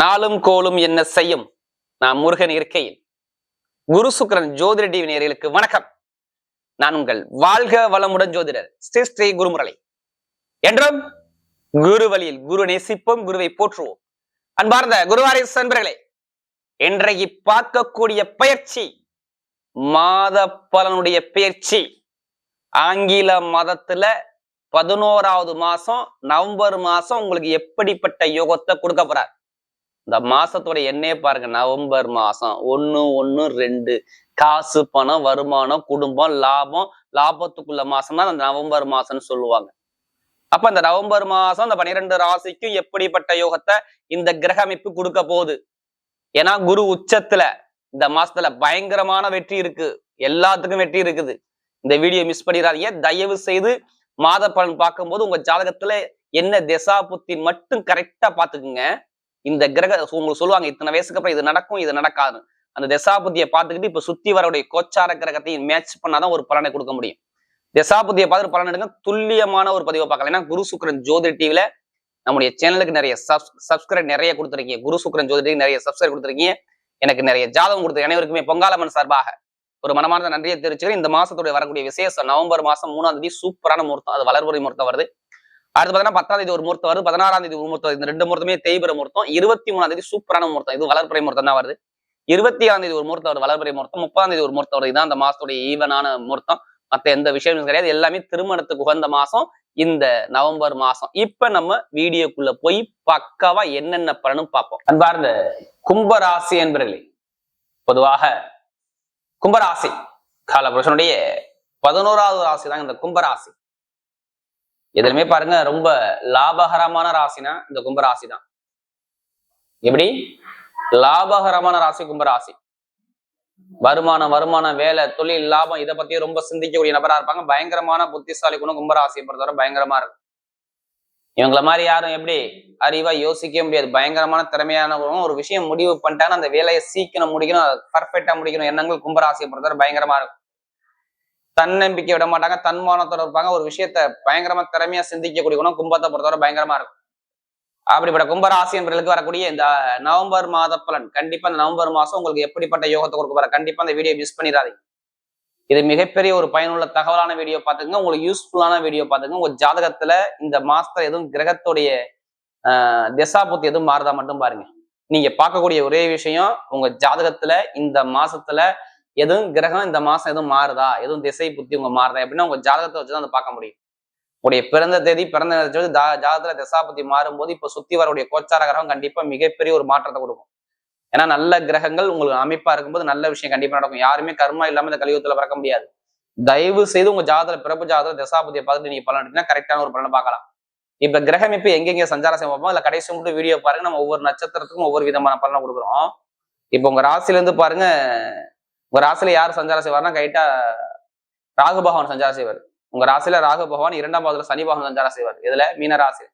நாளும் கோலும் என்ன செய்யும்? நான் முருகன் இருக்கையில். குரு சுக்கரன் ஜோதிட டிவி நேர்களுக்கு வணக்கம். நான் உங்கள் வாழ்க வளமுடன் ஜோதிடர் ஸ்ரீ ஸ்ரீ குருமுரளி. என்றும் குரு வழியில் குரு நேசிப்போம் குருவை போற்றுவோம். அன்பார்ந்த குருவாரி நண்பர்களே இன்றைக்கு பார்க்கக்கூடிய பயிற்சி மாத பலனுடைய பயிற்சி. ஆங்கில மதத்துல பதினோராவது மாசம் நவம்பர் மாசம் உங்களுக்கு எப்படிப்பட்ட யோகத்தை கொடுக்க போறார்? இந்த மாசத்தோட எண்ணே பாருங்க நவம்பர் மாசம். ஒன்னு ஒன்னு ரெண்டு. காசு பணம் வருமானம் குடும்பம் லாபம் லாபத்துக்குள்ள மாசம் தான் அந்த நவம்பர் மாசம்னு சொல்லுவாங்க. அப்ப இந்த நவம்பர் மாசம் இந்த பன்னிரெண்டு ராசிக்கும் எப்படிப்பட்ட யோகத்தை இந்த கிரக அமைப்பு கொடுக்க போகுது? ஏன்னா குரு உச்சத்துல இந்த மாசத்துல பயங்கரமான வெற்றி இருக்கு. எல்லாத்துக்கும் வெற்றி இருக்குது. இந்த வீடியோ மிஸ் பண்ணிடாதீங்க. தயவு செய்து மாத பலன் பார்க்கும்போது உங்க ஜாதகத்துல என்ன திசா புத்தி மட்டும் கரெக்டா பாத்துக்குங்க இந்த கிரக உங்களுக்கு சொல்லுவாங்க இத்தனை வயசுக்கு அப்புறம் இது நடக்கும் இது நடக்காது அந்த தசாபுத்தியை பார்த்துக்கிட்டு இப்ப சுத்தி வரவுடைய கோச்சார கிரகத்தையும் மேட்ச் பண்ணாதான் ஒரு பலனை கொடுக்க முடியும். தசாபுத்தியை பார்த்துட்டு பலன் எடுங்க. துல்லியமான ஒரு பதிவை பார்க்கலாம். ஏன்னா குரு சுக்கரன் ஜோதி டிவில நம்முடைய சேனலுக்கு நிறைய சப் சப்ஸ்கிரைப் நிறைய கொடுத்துருக்கீங்க. குரு சுக்கரன் ஜோதி நிறைய சப்ஸ்கிரைப் கொடுத்துருக்கீங்க. எனக்கு நிறைய ஜாதகம் கொடுத்து அனைவருக்குமே பொங்காலம்மன் சார்பாக ஒரு மனமார்ந்த நன்றியை தெரிவிச்சுக்கிறேன். இந்த மாசத்துடைய வரக்கூடிய விசேஷம் நவம்பர் மாசம் மூணாம் தேதி சூப்பரான முகூர்த்தம். அது வளர்புரை முகூர்த்தம் வருது. அடுத்து பார்த்தீங்கன்னா பத்தாம் தேதி ஒரு முகூர்த்தம் வருது. பதினாறாம் தேதி ஒரு முகூர்த்தம் இந்த ரெண்டு முகூர்த்தமே தேய்பிற முகூர்த்தம். இருபத்தி மூணாம் தேதி சூப்பரான முகூர்த்தம். இது வளர்ப்புறை முகூர்த்தம் தான் வருது. இருபத்தி ஆறாம் தேதி ஒரு முகூர்த்தம் வருது. வளர்ப்புறை முகூர்த்தம். முப்பதாம் தேதி ஒரு முகூர்த்தம் வருது. இதான் அந்த மாசத்துடைய ஈவனான முகூர்த்தம். மத்த எந்த விஷயமும் கிடையாது. எல்லாமே திருமணத்துக்கு உகந்த மாசம் இந்த நவம்பர் மாசம். இப்ப நம்ம வீடியோக்குள்ள போய் பக்காவா என்னென்ன பலனும் பார்ப்போம். அன்பார்ந்த கும்பராசி என்பர்களே பொதுவாக கும்பராசி காலபுருஷனுடைய பதினோராவது ராசி தான் இந்த கும்பராசி. எதுலுமே பாருங்க ரொம்ப லாபகரமான ராசினா இந்த கும்பராசி தான். எப்படி? லாபகரமான ராசி கும்பராசி வருமானம் வருமானம் வேலை தொழில் லாபம் இதை பத்தி ரொம்ப சிந்திக்கக்கூடிய நபரா இருப்பாங்க. பயங்கரமான புத்திசாலி குணம் கும்பராசியை பொறுத்தவரை பயங்கரமா இருக்கும். இவங்கள மாதிரி யாரும் எப்படி? அறிவா யோசிக்கவே முடியாது. பயங்கரமான திறமையான குணம் ஒரு விஷயம் முடிவு பண்ணிட்டாங்கன்னா அந்த வேலையை சீக்கிரம் முடிக்கணும் பர்ஃபெக்டா முடிக்கணும் எண்ணங்கள் கும்பராசியை பொறுத்தவரை பயங்கரமா இருக்கும். தன்னம்பிக்கை விட மாட்டாங்க தன்மானத்தோட இருப்பாங்க. ஒரு விஷயத்த பயங்கரமா திறமையா சிந்திக்கக்கூடிய குணம் கும்பத்தை பொறுத்தவரை பயங்கரமா இருக்கும். அப்படிப்பட்ட கும்பராசி என்பர்களுக்கு வரக்கூடிய இந்த நவம்பர் மாத பலன். கண்டிப்பா இந்த நவம்பர் மாசம் உங்களுக்கு எப்படிப்பட்ட யோகத்தை கொடுக்க போற கண்டிப்பா இந்த வீடியோ மிஸ் பண்ணிடாதீங்க. இது மிகப்பெரிய ஒரு பயனுள்ள தகவலான வீடியோ பார்த்துங்க உங்களுக்கு யூஸ்ஃபுல்லான வீடியோ பார்த்துங்க உங்க ஜாதகத்துல இந்த மாசத்துல எதுவும் கிரகத்துடைய ஆஹ் திசாபுத்தி எதுவும் மாறுதா மட்டும் பாருங்க. நீங்க பார்க்கக்கூடிய ஒரே விஷயம் உங்க ஜாதகத்துல இந்த மாசத்துல எதுவும் கிரகம் இந்த மாசம் எதுவும் மாறுதா? எதுவும் திசை புத்தி உங்க மாறுதா? அப்படின்னா உங்க ஜாதகத்தை வச்சுதான் அதை பார்க்க முடியும். உங்களுடைய பிறந்த தேதி பிறந்த வச்சு ஜா- ஜாதகத்துல திசாபுத்தி மாறும்போது இப்ப சுத்தி வரக்கூடிய கோச்சார கிரகம் கண்டிப்பா மிகப்பெரிய ஒரு மாற்றத்தை கொடுக்கும். ஏன்னா நல்ல கிரகங்கள் உங்களுக்கு அமைப்பா இருக்கும்போது நல்ல விஷயம் கண்டிப்பா நடக்கும். யாருமே கர்மா இல்லாம இந்த கலியுகத்துல பிறக்க முடியாது. தயவு செய்து உங்க ஜாதகத்துல பிறப்பு ஜாதகத்துல திசாபதியை பார்த்துட்டு நீங்க பலன் எடுத்தீங்கன்னா கரெக்டான ஒரு பலனை பார்க்கலாம். இப்ப கிரகம் இப்ப எங்கெங்க சஞ்சாரம் செய்ய பார்ப்போம் இல்ல கடைசி மட்டும் வீடியோ பாருங்க. நம்ம ஒவ்வொரு நட்சத்திரத்துக்கும் ஒவ்வொரு விதமான பலனை கொடுக்குறோம். இப்ப உங்க ராசில இருந்து பாருங்க உங்க ராசியில யார் சஞ்சாரம் செய்வார்னா கைட்டா ராகு பகவான் சஞ்சாரம் செய்வார். உங்க ராசியில ராகு பகவான் இரண்டாம் பாவத்துல சனி பகவான் சஞ்சாரம் செய்வார். இதுல மீன ராசி.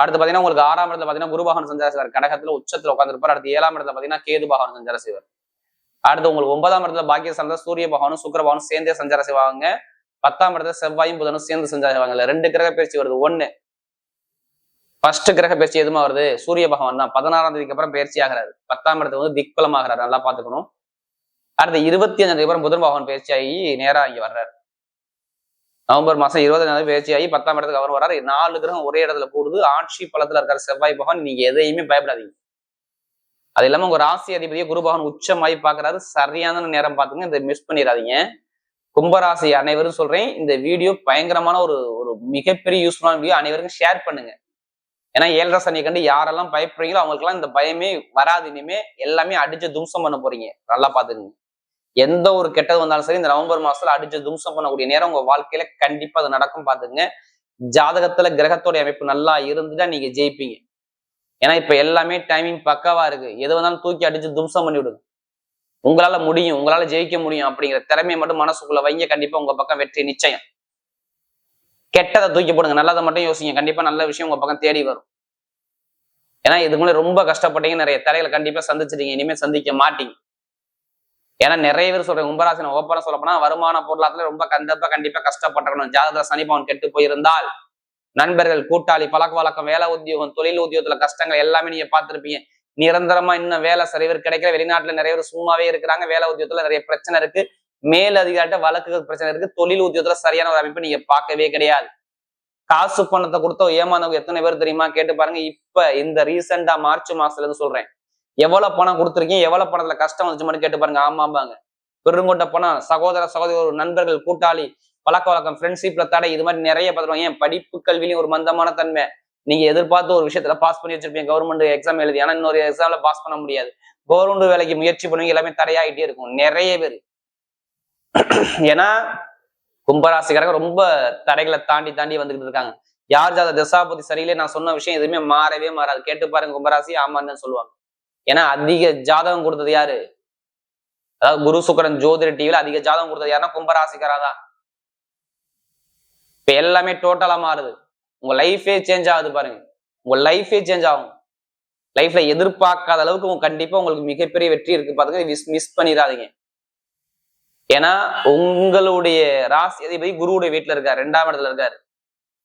அடுத்து பாத்தீங்கன்னா உங்களுக்கு ஆறாம் இடத்துல பாத்தீங்கன்னா குரு பகவான் சஞ்சாரம் செய்வார். கடகத்துல உச்சத்துல உட்காந்துருப்பார் அடுத்து ஏழாம் இடத்துல பாத்தீங்கன்னா கேது பகவான் சஞ்சாரம் செய்வார். அடுத்து உங்களுக்கு ஒன்பதாம் இடத்துல பாக்கிய சார்ந்த சூரிய பகவானும் சுக்கர பகவானும் சேர்ந்தே சஞ்சாரம் செய்வாங்க. பத்தாம் இடத்துல செவ்வாயும் புதனும் சேர்ந்து சஞ்சாரம் செய்வாங்க. ரெண்டு கிரக பயிற்சி வருது. ஒண்ணு ஃபர்ஸ்ட் கிரக பயிற்சி எதுமா வருது? சூரிய பகவான் தான். பதினாறாம் தேதிக்கு அப்புறம் பயிற்சி ஆகிறாரு. பத்தாம் இடத்துக்கு வந்து திக்பலம் ஆகிறாரு. நல்லா பாத்துக்கணும். அடுத்த இருபத்தி அஞ்சாம் தேதி புதன் பகவான் பயிற்சி ஆகி நேரா இங்க வர்றாரு. நவம்பர் மாசம் இருபத்தஞ்சாம் தேதி பத்தாம் இடத்துக்கு அவர் வர்றாரு. நாலு கிரகம் ஒரே இடத்துல கூடுது. ஆட்சி பலத்துல இருக்காரு செவ்வாய் பகவான். நீங்க எதையுமே பயப்படாதீங்க. அது இல்லாம உங்க ராசி அதிபதியை குரு பகவான் உச்சமாயி பாக்குறாரு. சரியான நேரம் பாத்துங்க இதை மிஸ் பண்ணிடாதீங்க. கும்பராசி அனைவரும் சொல்றேன் இந்த வீடியோ பயங்கரமான ஒரு ஒரு மிகப்பெரிய யூஸ்ஃபுல்லான வீடியோ அனைவருக்கும் ஷேர் பண்ணுங்க. ஏன்னா ஏழரை சனி கண்டு யாரெல்லாம் பயப்படுறீங்களோ அவங்களுக்கெல்லாம் இந்த பயமே வராது. இனிமே எல்லாமே அடிச்சு தும்சம் பண்ண போறீங்க. நல்லா பாத்துக்கங்க எந்த ஒரு கெட்டது வந்தாலும் சரி இந்த நவம்பர் மாசத்துல அடிச்சு தும்சம் பண்ணக்கூடிய நேரம் உங்க வாழ்க்கையில கண்டிப்பா அது நடக்கும் பாத்துங்க ஜாதகத்துல கிரகத்தோடைய அமைப்பு நல்லா இருந்துட்டா நீங்க ஜெயிப்பீங்க. ஏன்னா இப்ப எல்லாமே டைமிங் பக்காவா இருக்கு. எது வந்தாலும் தூக்கி அடிச்சு தும்சம் பண்ணி விடுங்க. உங்களால முடியும் உங்களால ஜெயிக்க முடியும் அப்படிங்கிற திறமையை மட்டும் மனசுக்குள்ள வைங்க. கண்டிப்பா உங்க பக்கம் வெற்றி நிச்சயம். கெட்டதை தூக்கி போடுங்க. நல்லதை மட்டும் யோசிங்க. கண்டிப்பா நல்ல விஷயம் உங்க பக்கம் தேடி வரும். ஏன்னா இதுக்கு ரொம்ப கஷ்டப்பட்டீங்க. நிறைய தடைகளை கண்டிப்பா சந்திச்சிட்டீங்க. இனிமே சந்திக்க மாட்டீங்க. ஏன்னா நிறைய பேர் சொல்றேன் கும்பராசி நான் ஓப்பனா சொல்ல போனா வருமான பொருளாதாரத்துல ரொம்ப கண்டிப்பா கண்டிப்பா கஷ்டப்பட்டிருக்கணும். ஜாதகத்துல சனிபவன் கெட்டு போயிருந்தால் நண்பர்கள் கூட்டாளி பழக்க வழக்கம் வேலை உத்தியோகம் தொழில் உத்தியோகத்துல கஷ்டங்கள் எல்லாமே நீங்க பார்த்திருப்பீங்க. நிரந்தரமா இன்னும் வேலை சரிவர் கிடைக்கல. வெளிநாட்டுல நிறைய பேர் சும்மாவே இருக்கிறாங்க. வேலை உத்தியோகத்துல நிறைய பிரச்சனை இருக்கு. மேல் அதிகாரிட்ட வழக்குகள் பிரச்சனை இருக்கு. தொழில் உத்தியோகத்துல சரியான ஒரு அமைப்பு நீங்க பார்க்கவே கிடையாது. காசு பணத்தை கொடுத்தோ ஏமாந்தவங்க எத்தனை பேர் தெரியுமா? கேட்டு பாருங்க. இப்ப இந்த ரீசெண்டா மார்ச் மாசத்துல இருந்து சொல்றேன். எவ்வளவு பணம் கொடுத்துருக்கீங்க? எவ்வளவு பணத்துல கஷ்டம் வந்துச்சு மட்டும் கேட்டு பாருங்க. ஆமாம்பாங்க பெருங்கொண்ட பணம் சகோதர சகோதரி நண்பர்கள் கூட்டாளி பழக்க வழக்கம் ஃப்ரெண்ட்ஷிப்ல தடை இது மாதிரி நிறைய பார்த்துருவாங்க ஏன்? படிப்பு கல்வியிலையும் ஒரு மந்தமான தன்மை. நீங்க எதிர்பார்த்து ஒரு விஷயத்துல பாஸ் பண்ணி வச்சிருப்பீங்க. கவர்மெண்ட் எக்ஸாம் எழுதி ஆனா இன்னொரு எக்ஸாம்ல பாஸ் பண்ண முடியாது. கவர்மெண்ட் வேலைக்கு முயற்சி பண்ணுவீங்க. எல்லாமே தடையாகிட்டே இருக்கும். நிறைய பேர். ஏன்னா கும்பராசிக்காரங்க ரொம்ப தடைகளை தாண்டி தாண்டி வந்துகிட்டு இருக்காங்க. யார் ஜாத தசாபதி சரியில்லை நான் சொன்ன விஷயம் எதுவுமே மாறவே மாறாது. கேட்டு பாருங்க கும்பராசி ஆமான்னு சொல்லுவாங்க. ஏன்னா அதிக ஜாதகம் கொடுத்தது யாரு? அதாவது குரு சுக்கரன் ஜோதிட டிவில அதிக ஜாதகம் கொடுத்தது யாருன்னா கும்பராசிக்காரா தான். இப்ப எல்லாமே டோட்டலா மாறுது. உங்க லைஃபே சேஞ்ச் ஆகுது பாருங்க. உங்க லைஃபே சேஞ்ச் ஆகும். லைஃப்ல எதிர்பார்க்காத அளவுக்கு உங்க கண்டிப்பா உங்களுக்கு மிகப்பெரிய வெற்றி இருக்கு பாத்துங்க மிஸ் மிஸ் பண்ணிடாதீங்க. ஏன்னா உங்களுடைய ராசி அதிபதி குருவுடைய வீட்டுல இருக்காரு. ரெண்டாம் இடத்துல இருக்காரு.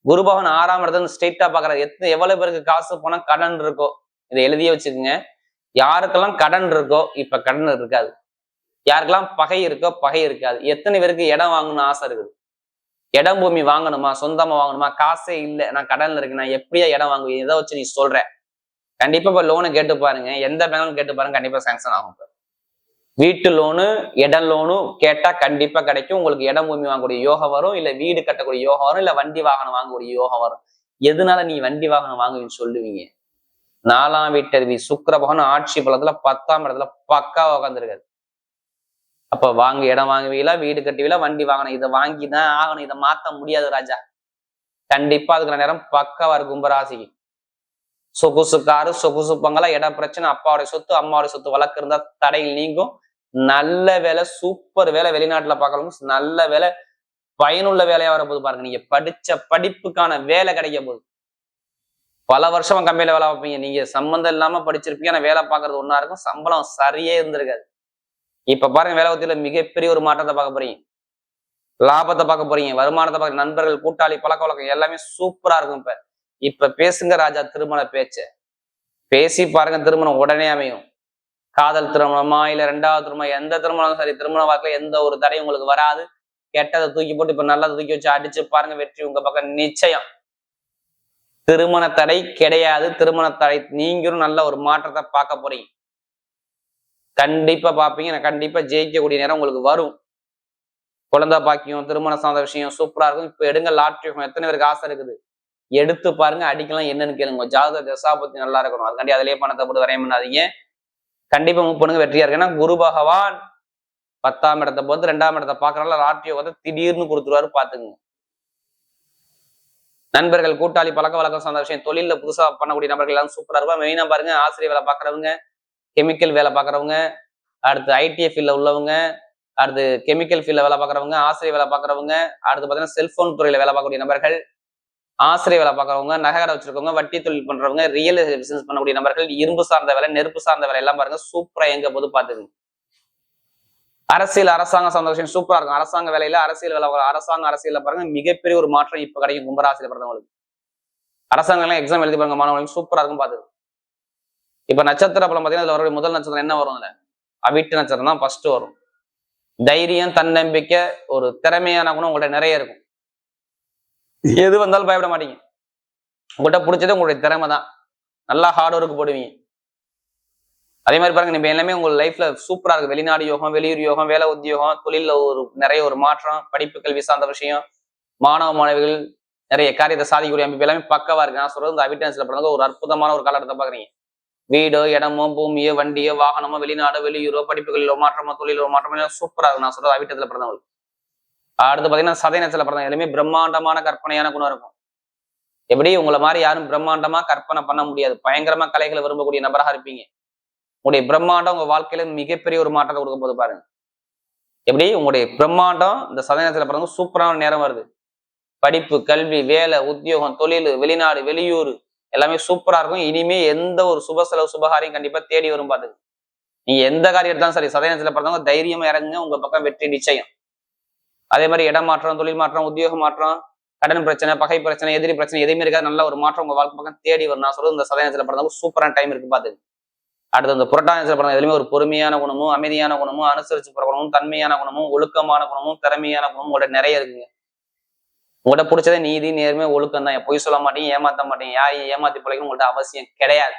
குரு பகவான் ஆறாம் இடத்துல ஸ்ட்ரெயிட்டா பாக்குறாரு. எத்தனை எவ்வளவு பேருக்கு காசு போனா கடன் இருக்கோ இதை எழுதியே வச்சுக்கோங்க. யாருக்கெல்லாம் கடன் இருக்கோ இப்ப கடன் இருக்காது. யாருக்கெல்லாம் பகை இருக்கோ பகை இருக்காது. எத்தனை பேருக்கு இடம் வாங்கணும்னு ஆசை இருக்குது? இடம் பூமி வாங்கணுமா? சொந்தமா வாங்கணுமா? காசே இல்லை. நான் கடன்ல இருக்கேன். நான் எப்படியா இடம் வாங்குவேன்? இதை வச்சு நீ சொல்ற. கண்டிப்பா இப்ப லோனு கேட்டு பாருங்க. எந்த பேங்க்னு கேட்டு பாருங்க. கண்டிப்பா சாங்ஷன் ஆகும் வீட்டு லோனு இடம் லோனு கேட்டா கண்டிப்பா கிடைக்கும். உங்களுக்கு இடம் பூமி வாங்கக்கூடிய யோகம் வரும். இல்ல வீடு கட்டக்கூடிய யோகம் வரும். இல்ல வண்டி வாகனம் வாங்கக்கூடிய யோகம் வரும். எதனால நீ வண்டி வாகனம் வாங்குவீன்னு சொல்லுவீங்க? நாலாம் வீட்டருவி சுக்கர பகவான் ஆட்சி பலத்துல பத்தாம் இடத்துல பக்கா உக்காந்துருக்காரு. அப்ப வாங்க இடம் வாங்குவீங்களா வீடு கட்டுவீங்களா வண்டி வாங்கணும் இதை வாங்கி தான் ஆகணும் இதை மாத்த முடியாது ராஜா. கண்டிப்பா அதுக்கு நேரம் பக்காவா இருக்கும் கும்பராசிக்கு. சொகுசு காரு சொகுசு பங்களா இட பிரச்சனை அப்பாவுடைய சொத்து அம்மாவுடைய சொத்து வழக்கு இருந்தா தடையில் நீங்கும். நல்ல வேலை சூப்பர் வேலை வெளிநாட்டுல பார்க்கலாம் நல்ல வேலை பயனுள்ள வேலையா வரப்போது பாருங்க. நீங்க படிச்ச படிப்புக்கான வேலை கிடைக்க போகுது. பல வருஷம் கம்பெனியில் வேலை பார்ப்பீங்க. நீங்க சம்மந்தம் இல்லாம படிச்சிருப்பீங்க. ஆனா வேலை பார்க்கறது ஒண்ணா இருக்கும். சம்பளம் சரியே இருந்திருக்காது. இப்ப பாருங்க வேலை உத்தியில மிகப்பெரிய ஒரு மாற்றத்தை பார்க்க போறீங்க. லாபத்தை பார்க்க போறீங்க. வருமானத்தை பார்க்க நண்பர்கள் கூட்டாளி பழக்க வழக்கம் எல்லாமே சூப்பரா இருக்கும் இப்ப. இப்ப பேசுங்க ராஜா திருமண பேச்ச. பேசி பாருங்க திருமணம் உடனே அமையும். காதல் திருமணமா இல்ல ரெண்டாவது திருமணம் எந்த திருமணம் சரி திருமண வாழ்க்கையில எந்த ஒரு தடையும் உங்களுக்கு வராது. கெட்டதை தூக்கி போட்டு இப்ப நல்லதை தூக்கி வச்சு அடிச்சு பாருங்க வெற்றி உங்க பக்கம் நிச்சயம். திருமண தடை கிடையாது. திருமண தடை நீங்களும் நல்ல ஒரு மாற்றத்தை பார்க்க போறீங்க. கண்டிப்பா பார்ப்பீங்க. நான் கண்டிப்பா ஜெயிக்கக்கூடிய நேரம் உங்களுக்கு வரும். குழந்தை பாக்கியம் திருமண சார்ந்த விஷயம் சூப்பரா இருக்கும். இப்ப எடுங்க லாட்ரி எத்தனை பேருக்கு ஆசை இருக்குது? எடுத்து பாருங்க அடிக்கலாம் என்னன்னு கேளுங்க. ஜாதக தசாபத்தி நல்லா இருக்கணும். அதுக்காண்டி அதிலேயே பணத்தை போட்டு வரைய பண்ணாதீங்க. கண்டிப்பா மூவ் பண்ணுங்க வெற்றியா இருக்கு ஏன்னா குரு பகவான் பத்தாம் இடத்தை பொறுத்து ரெண்டாம் இடத்தை பாக்குறனால லாட்ரி வந்து திடீர்னு கொடுத்துருவாரு பாத்துக்குங்க நண்பர்கள் கூட்டாளி பழக்க வழக்கம் சார்ந்த விஷயம் தொழிலில் புதுசாக பண்ணக்கூடிய நபர்கள் எல்லாம் சூப்பராக இருக்கும். மெயினாக பாருங்க ஆசிரியர் வேலை பார்க்குறவங்க கெமிக்கல் வேலை பார்க்குறவங்க அடுத்து ஐடிஎஃப் ஃபீல்டில் உள்ளவங்க அடுத்து கெமிக்கல் ஃபீல்டில் வேலை பார்க்குறவங்க ஆசிரியர் வேலை பார்க்குறவங்க அடுத்து பாத்தீங்கன்னா செல்ஃபோன் துறையில் வேலை பார்க்கக்கூடிய நபர்கள் ஆசிரியர் வேலை பார்க்குறவங்க நகைக்கடை வச்சிருக்கவங்க வட்டி தொழில் பண்றவங்க ரியல் பிசினஸ் பண்ணக்கூடிய நபர்கள் இரும்பு சார்ந்த வேலை நெருப்பு சார்ந்த வேலை எல்லாம் பாருங்க சூப்பராக எங்கே போது பாத்துக்குங்க அரசியல் அரசாங்க சந்தோஷம் விஷயம் சூப்பரா இருக்கும். அரசாங்க வேலையில அரசியல் வேலை அரசாங்க அரசியல்ல பாருங்க மிகப்பெரிய ஒரு மாற்றம் இப்ப கிடைக்கும் கும்பராசியில பிறந்தவங்களுக்கு. அரசாங்க எல்லாம் எக்ஸாம் எழுதி பாருங்க மாணவர்களுக்கு சூப்பரா இருக்கும் பாத்து இப்ப நட்சத்திர பலம் பாத்தீங்கன்னா அதுல வரக்கூடிய முதல் நட்சத்திரம் என்ன வரும் அதுல? அவிட்டு நட்சத்திரம் தான் ஃபர்ஸ்ட் வரும். தைரியம் தன்னம்பிக்கை ஒரு திறமையான குணம் உங்கள்ட்ட நிறைய இருக்கும். எது வந்தாலும் பயப்பட மாட்டீங்க. உங்கள்கிட்ட பிடிச்சது உங்களுடைய திறமை தான் நல்லா ஹார்ட் ஒர்க் போடுவீங்க. அதே மாதிரி பாருங்க நம்ம எல்லாமே உங்க லைஃப்ல சூப்பரா இருக்கு. வெளிநாடு யோகம் வெளியூர் யோகம் வேலை உத்தியோகம் தொழில ஒரு நிறைய ஒரு மாற்றம் படிப்பு கல்வி சார்ந்த விஷயம் மாணவ மாணவிகள் நிறைய காரியத்தை சாதிக்கக்கூடிய அமைப்பு எல்லாமே பக்கவா இருக்கு. நான் சொல்றது இந்த அவிட்டன்ஸ்ல பிறந்த ஒரு அற்புதமான ஒரு காலகட்டத்தை பாக்குறீங்க. வீடோ இடமோ பூமியோ வண்டியோ வாகனமோ வெளிநாடோ வெளியூரோ படிப்புகளிலோ மாற்றமோ தொழிலோ மாற்றமோ எல்லாம் சூப்பரா இருக்கு. நான் சொல்றது அவிட்டத்துல பிறந்தவங்களுக்கு. அடுத்து பாத்தீங்கன்னா சதயநத்துல பிறந்தவங்க எல்லாமே பிரம்மாண்டமான கற்பனையான குணம் இருக்கும். எப்படி? உங்களை மாதிரி யாரும் பிரம்மாண்டமா கற்பனை பண்ண முடியாது. பயங்கரமா கலைகளை விரும்பக்கூடிய நபராக இருப்பீங்க. உங்களுடைய பிரம்மாண்டம் உங்க வாழ்க்கையில மிகப்பெரிய ஒரு மாற்றத்தை கொடுக்க போது பாருங்க. எப்படி? உங்களுடைய பிரம்மாண்டம் இந்த சதயநத்துல பிறந்த சூப்பரான நேரம் வருது. படிப்பு கல்வி வேலை உத்தியோகம் தொழில் வெளிநாடு வெளியூர் எல்லாமே சூப்பரா இருக்கும். இனிமே எந்த ஒரு சுப செலவு சுபகாரியம் கண்டிப்பா தேடி வரும் பாத்துக்கு நீங்க எந்த காரியம் எடுத்தாலும் சரி சதயத்துல பிறந்தவங்க தைரியமா இறங்குங்க உங்க பக்கம் வெற்றி நிச்சயம். அதே மாதிரி இடம் மாற்றம் தொழில் மாற்றம் உத்தியோக மாற்றம் கடன் பிரச்சனை பகை பிரச்சனை எதிரி பிரச்சனை எதுவுமே இருக்காது. நல்ல ஒரு மாற்றம் உங்க வாழ்க்கை பக்கம் தேடி வரும். நான் சொல்றது இந்த சதயத்துல பிறந்தவங்க சூப்பரான டைம் இருக்கு பாத்துக்கு அடுத்து இந்த புரட்டாசி பிறந்த எதுலையுமே ஒரு பொறுமையான குணமும் அமைதியான குணமும் அனுசரிச்சு போற தன்மையான குணமும் ஒழுக்கமான குணமும் திறமையான குணமும் உங்கள்ட்ட நிறைய இருக்குங்க. உங்கள்ட்ட பிடிச்சதே நீதி நேர்மை ஒழுக்கம் தான் பொய் சொல்ல மாட்டீங்க ஏமாத்த மாட்டீங்க. யாரையும் ஏமாத்தி பிழைக்கணும் உங்கள்ட்ட அவசியம் கிடையாது.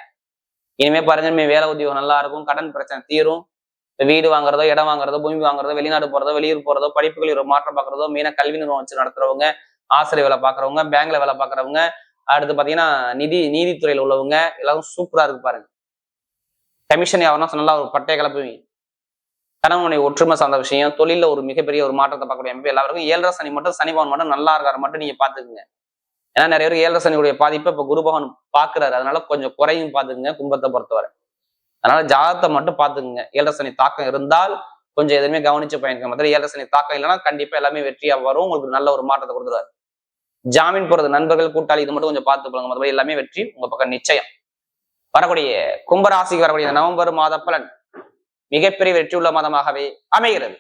இனிமே பாருங்க இனிமே வேலை உத்தியோகம் நல்லா இருக்கும் கடன் பிரச்சனை தீரும். வீடு வாங்குறதோ இடம் வாங்குறதோ பூமி வாங்குறதோ வெளிநாடு போறதோ வெளியூர் போறதோ படிப்புகளில் ஒரு மாற்றம் பார்க்கறதோ மெயினா கல்வி நிறுவனம் வச்சு நடத்துறவங்க ஆசிரியர் வேலை பாக்குறவங்க பேங்க்ல வேலை பாக்குறவங்க அடுத்து பாத்தீங்கன்னா நிதி நீதித்துறையில உள்ளவங்க எல்லாரும் சூப்பரா இருக்கு பாருங்க. கமிஷன் யாருன்னா நல்லா ஒரு பட்டைய கிளப்புவீங்க கணவனுடைய ஒற்றுமை சார்ந்த விஷயம் தொழில ஒரு மிகப்பெரிய ஒரு மாற்றத்தை பார்க்கக்கூடிய எம்பி எல்லாருக்கும். ஏழரை சனி மட்டும் சனி பவன் மட்டும் நல்லா இருக்காரு மட்டும் நீங்க பாத்துக்குங்க ஏன்னா நிறைய பேர் ஏழரை சனியுடைய பாதிப்பை இப்ப குரு பகவான் பாக்குறாரு அதனால கொஞ்சம் குறையும் பாத்துக்குங்க கும்பத்தை பொறுத்தவரை. அதனால ஜாதகத்தை மட்டும் பாத்துக்குங்க ஏழரை சனி தாக்கம் இருந்தால் கொஞ்சம் எதுவுமே கவனிச்சு பயணிக்க மாதிரி ஏழரை சனி தாக்கம் இல்லைன்னா கண்டிப்பா எல்லாமே வெற்றியா வரும். உங்களுக்கு நல்ல ஒரு மாற்றத்தை கொடுத்துருவாரு. ஜாமீன் போறது நண்பர்கள் கூட்டாளி இது மட்டும் கொஞ்சம் பார்த்து போங்க மற்றபடி எல்லாமே வெற்றி உங்க பக்கம் நிச்சயம். வரக்கூடிய கும்பராசிக்கு வரக்கூடிய நவம்பர் மாத பலன் மிகப்பெரிய வெற்றியுள்ள மாதமாகவே அமைகிறது.